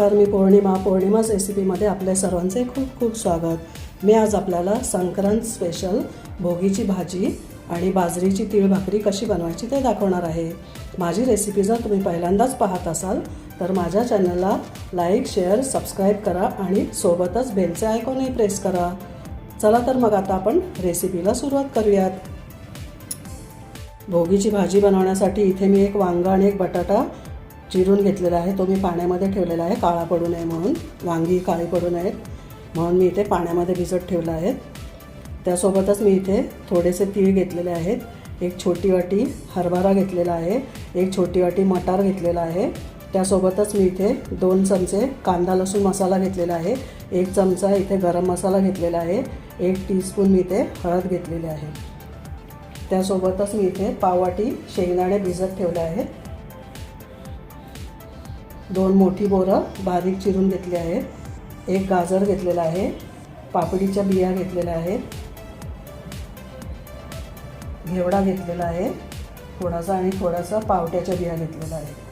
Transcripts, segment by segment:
नमस्कार मी पौर्णिमा. पौर्णिमाच रेसिपीमध्ये आपल्या सर्वांचे खूप खूप स्वागत. मी आज आपल्याला संक्रांत स्पेशल भोगीची भाजी आणि बाजरीची तीळ भाकरी कशी बनवायची ते दाखवणार आहे. माझी रेसिपी जर तुम्ही पहिल्यांदाच पाहत असाल तर माझ्या चॅनलला लाईक शेअर सबस्क्राईब करा आणि सोबतच बेलचे आयकॉनही प्रेस करा. चला तर मग आता आपण रेसिपीला सुरुवात करूयात. भोगीची भाजी बनवण्यासाठी इथे मी एक वांगा आणि एक बटाटा चिरून घेतलेला आहे. तो मी पाण्यामध्ये ठेवलेला आहे. काळा पडू नये म्हणून. वांगी काळी पडू नयेत म्हणून मी इथे पाण्यामध्ये भिजत ठेवलं आहे. त्यासोबतच मी इथे थोडेसे तीळ घेतलेले आहेत. एक छोटी वाटी हरभरा घेतलेला आहे. एक छोटी वाटी मटार घेतलेला आहे. त्यासोबतच मी इथे दोन चमचे कांदा लसूण मसाला घेतलेला आहे. एक चमचा इथे गरम मसाला घेतलेला आहे. एक टीस्पून मी इथे हळद घेतलेली आहे. त्यासोबतच मी इथे पाववाटी शेंगदाणे भिजत ठेवले आहेत. दोन मोठी बोरं बारीक चिरून घेतली आहेत. एक गाजर घेतलेला आहे. पापडीच्या बिया घेतलेल्या आहेत. घेवडा घेतलेला आहे. थोडासा आणि थोडासा पावट्याच्या बिया घेतलेला आहे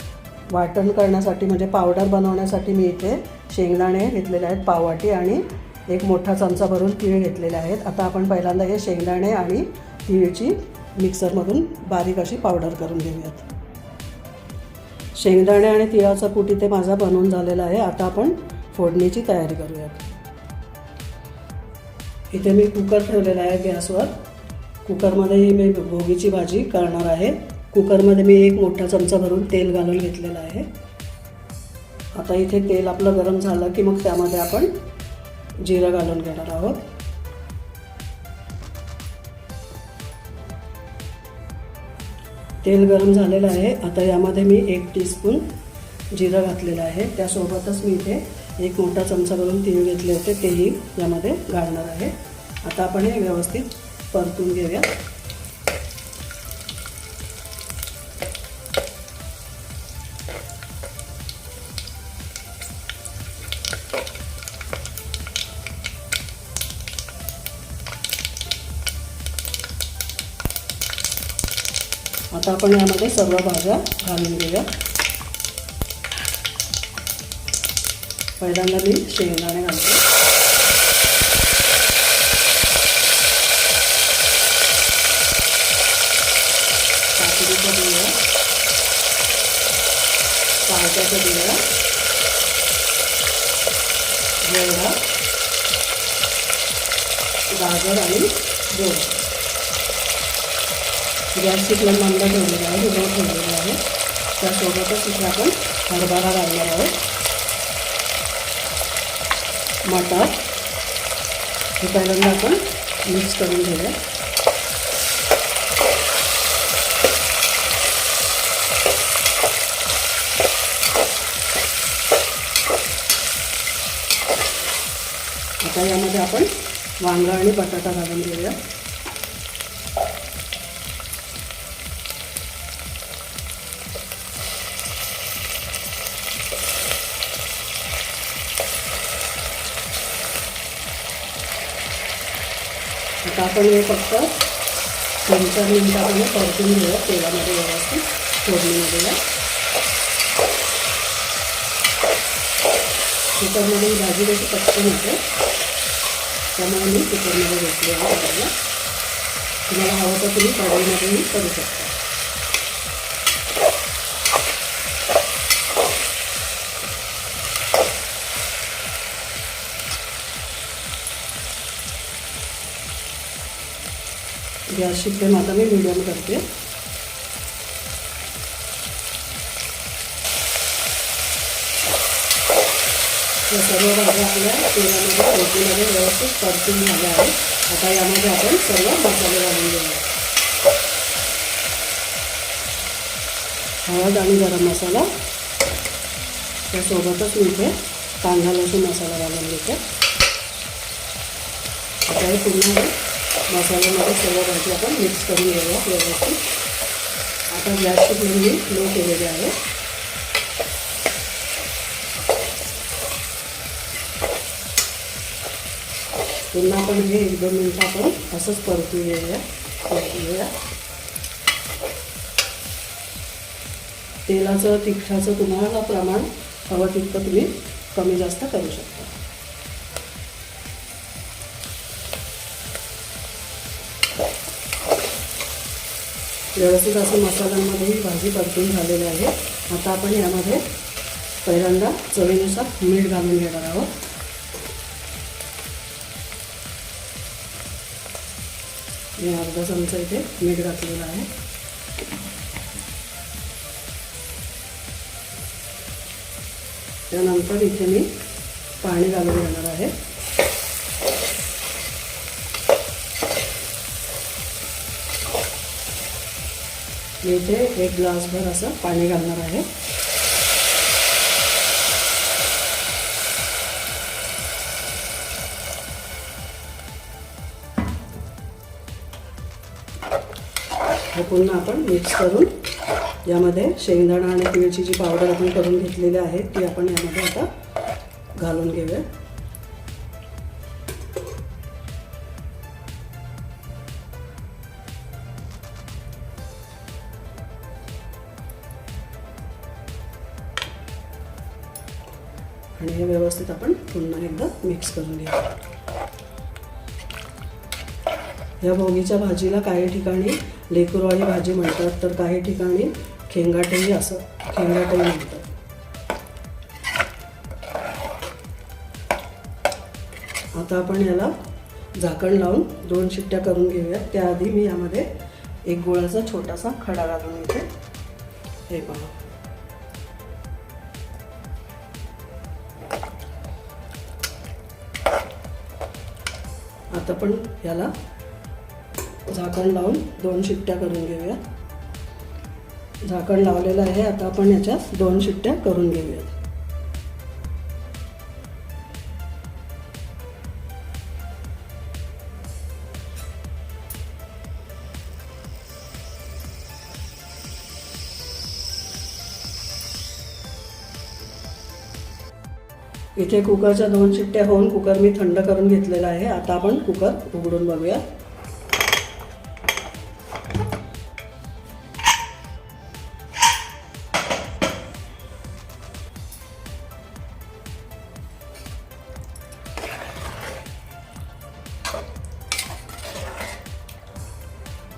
वाटण करण्यासाठी म्हणजे पावडर बनवण्यासाठी मी इथे शेंगदाणे घेतलेले आहेत पाववाटी आणि एक मोठा चमचा भरून तीळ घेतलेले आहेत. आता आपण पहिल्यांदा हे शेंगदाणे आणि तीळची मिक्सरमधून बारीक अशी पावडर करून घेऊयात. शेंगदाणे आणि तिळाचा कूट इथे माझा बनवून झालेला आहे. आता आपण फोडणीची तयारी करूयात. इथे मी कुकर ठेवलेला आहे गॅसवर. कुकरमध्येही मी भोगीची भाजी करणार आहे. कुकरमध्ये मी एक मोठा चमचा भरून तेल घालून घेतलेलं आहे. आता इथे तेल आपलं गरम झालं की मग त्यामध्ये आपण जिरं घालून घेणार आहोत. तेल गरम झालेलं आहे. आता यामध्ये मी एक टीस्पून जिरं घातलेलं आहे. त्यासोबतच मी इथे एक मोठा चमचा भरून तीळ घेतले होते. तेही यामध्ये घालणार आहे. आता आपण हे व्यवस्थित परतून घेऊया आता आपण यामध्ये सर्व भाज्या घालून घेऊया. पहिल्यांदा मी शेंगदाणे घालते. गाजर गोड गॅस फ्लेम मंद ठेवलेली आहे लो ठेवलेलं आहे. त्यासोबतच इथे आपण हरभरा घालणार आहोत. मटार हे पहिल्यांदा आपण मिक्स करून घेऊया. आता यामध्ये आपण वांगा आणि बटाटा घालून घेऊया. आपण हे फक्त तीन चार मिनिटामध्ये परतून घेऊया तेलामध्ये व्यवस्थित फोडणीमध्ये या कुकरमध्ये ही भाजी कशी पटकन होते त्यामुळे मी कुकरमध्ये घेतली आहे करायला तुम्हाला हवं तर तुम्ही कढईमध्येही करू शकता. गॅसची फ्लेम आता मी मिडियम करते. या सर्व भाज्या आपल्या तेलामध्ये रोटीमध्ये व्यवस्थित परतून झाल्या आहेत. आता यामध्ये आपण सर्व मसाले घालून घेऊया हळद आणि गरम मसाला. त्यासोबतच मी इथे कांदा लसूण मसाला घालून घेते. आता हे पुन्हा मसाल्यामध्ये सर्व भाजी आपण मिक्स करून घेऊया व्यवस्थित. आता गॅसची फ्लेम मी लो केलेली आहे. पुन्हा आपण हे एक दोन मिनटं आपण असंच परतून घेऊया परतून घेऊया. तेलाचं तिखटाचं तुम्हाला प्रमाण हवं तितकं तुम्ही कमी जास्त करू शकता. व्यवस्थित असं मसाल्यांमध्ये ही भाजी परतून झालेली आहे. आता आपण यामध्ये पहिल्यांदा चवीनुसार मीठ घालून घेणार आहोत. मी अर्धा चमचा इथे मीठ घातलेलं आहे. त्यानंतर इथे मी पाणी घालून घेणार आहे. मी इथे एक ग्लासभर असं पाणी घालणार आहे. हे पुन्हा आपण मिक्स करून यामध्ये शेंगदाणा आणि तिळची जी पावडर आपण करून घेतलेली आहे ती आपण यामध्ये आता घालून घेऊया. हे व्यवस्थित आपण पुन्हा एकदा मिक्स करून घ्या या भोगीच्या भाजीला काही ठिकाणी लेकुरवाळी भाजी म्हणतात तर काही ठिकाणी खेंगाटही असं खेंगाटही म्हणतात. आता आपण याला झाकण लावून दोन शिट्ट्या करून घेऊयात. त्याआधी मी यामध्ये एक गुळाचा छोटासा खडा घालून घेते. हे पहा. आता पण याला झाकण लावून दोन शिट्ट्या करून घेऊयात झाकण लावलेलं आहे आता आपण याच्यात दोन शिट्ट्या करून घेऊयात. इथे कुकरच्या दोन शिट्ट्या होऊन कुकर मी थंड करून घेतलेला आहे. आता आपण कुकर उघडून बघूया.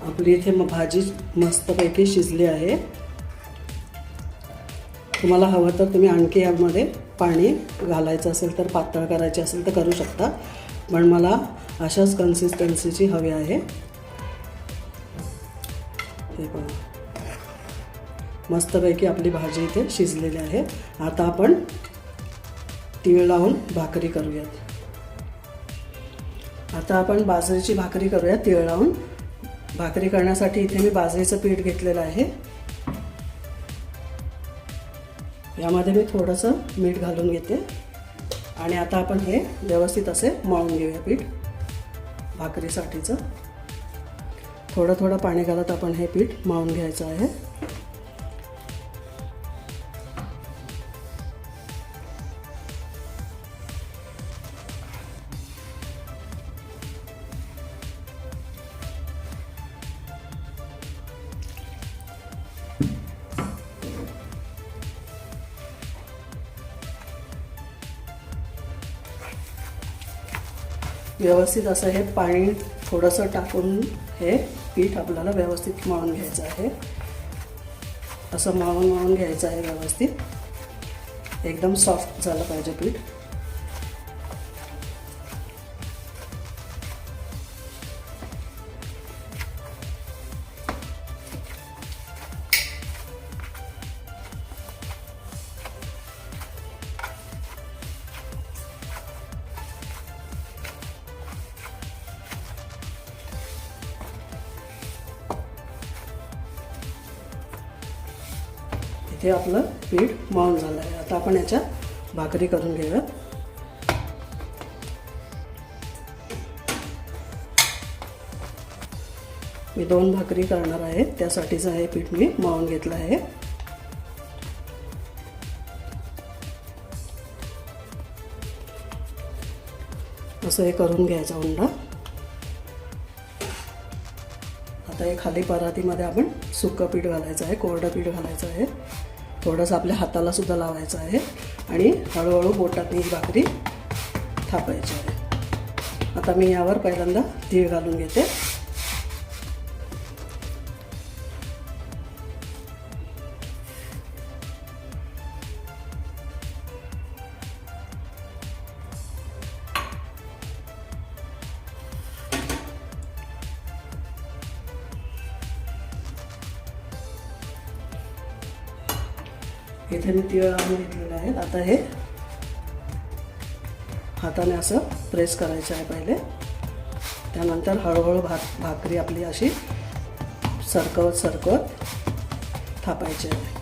आपली इथे म- भाजी मस्तपैकी शिजली आहे. तुम्हाला हवं तर तुम्ही आणखी यामध्ये पाणी घालायचं असेल तर पातळ करायचे असेल तर करू शकता. पण मला अशाच कन्सिस्टन्सीची हवी आहे. हे बघा मस्तपैकी आपली भाजी इथे शिजलेली आहे. आता आपण तीळ लावून भाकरी करूयात. आता आपण बाजरीची भाकरी करूया तीळ लावून. भाकरी करण्यासाठी इथे मी बाजरीचं पीठ घेतलेलं आहे. यामध्ये मी थोडंसं मीठ घालून घेते. आणि आता आपण हे व्यवस्थित असे मळून घेऊया पीठ भाकरीसाठीचं. थोडं थोडं पाणी घालत आपण हे पीठ मळून घ्यायचं आहे. व्यवस्थित असं हे पाणी थोडंसं टाकून हे पीठ आपल्याला व्यवस्थित मळून घ्यायचं आहे. असं मळून मळून घ्यायचं आहे व्यवस्थित. एकदम सॉफ्ट झालं पाहिजे पीठ. पीठ मळून झालं आहे आता आपण याच्यात भाकरी करून घेऊयात. मी दोन भाकरी करणार आहे. त्यासाठीचं हे पीठ मी मळून घेतलं आहे. असं हे करून घ्यायचा उंडा. आता हे खाली परातीमध्ये आपण सुकं पीठ घालायचं आहे कोरडं पीठ घालायचं आहे. थोडंसं आपल्या हाताला सुद्धा लावायचं आहे आणि हळूहळू बोटात ही भाकरी थापायची आहे. आता मी यावर पहिल्यांदा तीळ घालून घेते. इथे मी तीळ लावून घेतलेले आहेत आता हे हाताने असं प्रेस करायचं आहे पहिले. त्यानंतर हळूहळू भाक भाकरी आपली अशी सरकवत सरकवत थापायची आहे.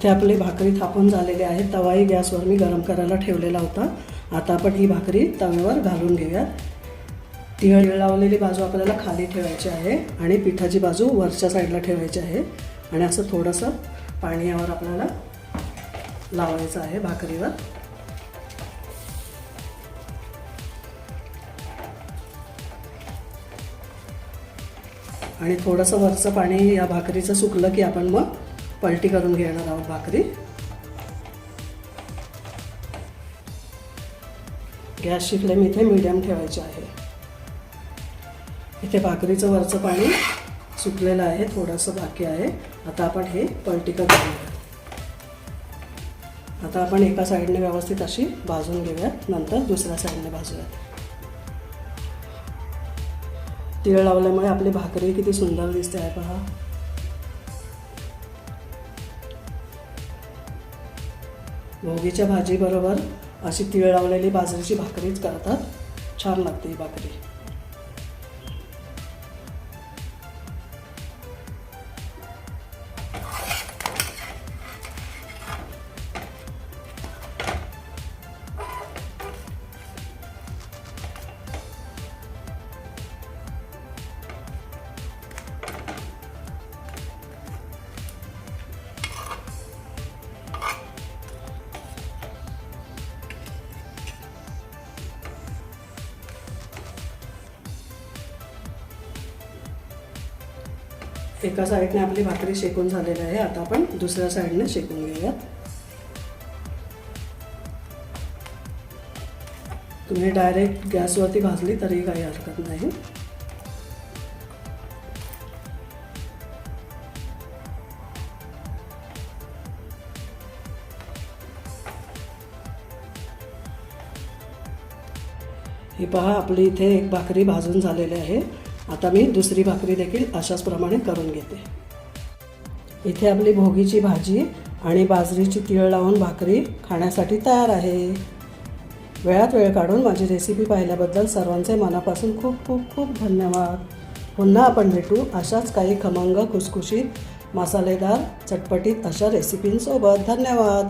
इथे आपली भाकरी थापून झालेली आहे तवाही गॅसवर मी गरम करायला ठेवलेला होता. आता आपण ही भाकरी तव्यावर घालून घेऊयात. तिळ लावलेली बाजू आपल्याला खाली ठेवायची आहे आणि पिठाची बाजू वरच्या साईडला ठेवायची आहे. आणि असं थोडंसं पाणी यावर आपल्याला लावायचं आहे भाकरीवर. आणि थोडंसं वरचं पाणी या भाकरीचं सुकलं की आपण मग पलटी करून घेणार आहोत भाकरी. गॅसची फ्लेम इथे मीडियम ठेवायची आहे. इथे भाकरीचं वरचं पाणी सुकलेलं आहे थोडंसं बाकी आहे. आता आपण हे पलटी करून घेऊया. आता आपण एका साईडने व्यवस्थित अशी भाजून घेऊयात नंतर दुसऱ्या साईडने भाजूयात तिळ लावल्यामुळे आपली भाकरी किती सुंदर दिसते आहे पहा. भोगीच्या भाजीबरोबर अशी तीळ लावलेली बाजरीची भाकरीच करतात. छान लागते ही भाकरी. एका साईडने आपली भाकरी शेकून झालेली आहे. आता आपण दुसऱ्या साईडने शेकून घेऊयात तुम्ही डायरेक्ट गॅसवरती भाजली तरी काही हरकत नाही. ही पहा आपली इथे एक भाकरी भाजून झालेली आहे. आता मी दुसरी भाकरी देखील अशाच प्रमाणे करून घेते. इथे आपली भोगीची भाजी आणि बाजरीची तीळ लावून भाकरी खाण्यासाठी तयार आहे. वेळात वेळ काढून माझी रेसिपी पाहिल्याबद्दल सर्वांचे मनापासून खूप खूप खूप धन्यवाद. पुन्हा आपण भेटू अशाच काही खमंग खुसखुशीत मसालेदार चटपटीत अशा रेसिपींसोबत धन्यवाद.